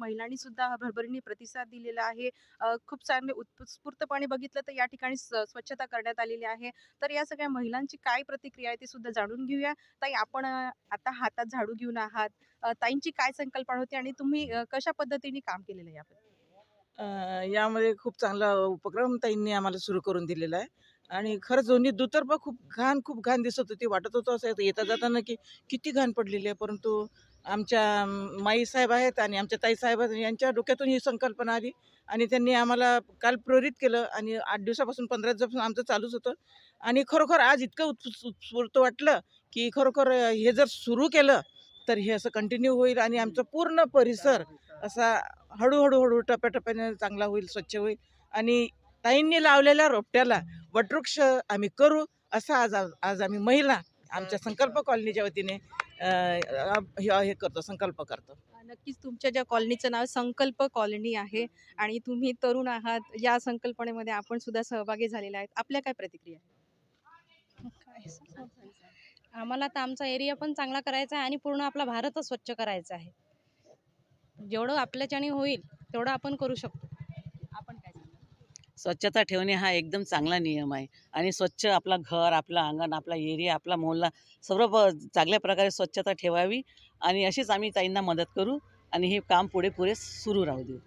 महिलांनी सुद्धा भरभरीने प्रतिसाद दिलेला आहे. खूप चांगले म्हणजे उत्स्फूर्तपणे बघितलं तर या ठिकाणी स्वच्छता करण्यात आलेली आहे. तर या सगळ्या महिलांची काय प्रतिक्रिया आहे ते सुद्धा जाणून घेऊया. ताई आपण आता हातात झाडू घेऊन आहात. ताईंची काय संकल्पना होती आणि तुम्ही कशा पद्धतीने काम केलेलं आहे याबद्दल? यामध्ये खूप चांगला उपक्रम ताईंनी आम्हाला सुरू करून दिलेला आहे. आणि खरंच दोन्ही दुतर्फा खूप घाण खूप घाण दिसत होती वाटत होतं असं येता जाताना की किती घाण पडलेली आहे परंतु आमच्या माईसाहेब आहेत आणि आमच्या ताईसाहेब आहेत यांच्या डोक्यातून ही संकल्पना आली. आणि त्यांनी आम्हाला काल प्रेरित केलं आणि आठ दिवसापासून पंधरा दिवसापासून आमचं चालूच होतं. आणि खरोखर आज इतकं उत्स उत्स्फूर्त वाटलं की खरोखर हे जर सुरू केलं तर हे असं कंटिन्यू होईल आणि आमचं पूर्ण परिसर असा हळूहळू हळू टप्प्याटप्प्याने चांगला होईल स्वच्छ होईल. आणि ताईंनी लावलेल्या रोपट्याला वटवृक्ष आम्ही करू असं आज आज आम्ही महिला आमच्या संकल्प कॉलनीच्या वतीने हे हे करतो संकल्प करतो नक्कीच तुमच्या ज्या कॉलनीचं नाव संकल्प कॉलनी आहे आणि तुम्ही तरुण आहात या संकल्पनेमध्ये आपण सुद्धा सहभागी झालेले आहेत आपल्या काय प्रतिक्रिया आहेत? काय सांगू? आम्हाला तर आमचा एरिया पण चांगला करायचा आहे आणि पूर्ण आपला भारतच स्वच्छ करायचा आहे जेवढं आपल्याच्याने होईल तेवढं आपण करू शकतो? स्वच्छता ठेवणे हा एकदम चांगला नियम आहे. आणि स्वच्छ आपला घर आपलं अंगण आपला एरिया आपला मोहल्ला सर्व प चांगल्या प्रकारे स्वच्छता ठेवावी आणि अशीच आम्ही ताईंना मदत करू आणि हे काम पुढे पुढे सुरू राहू देऊ.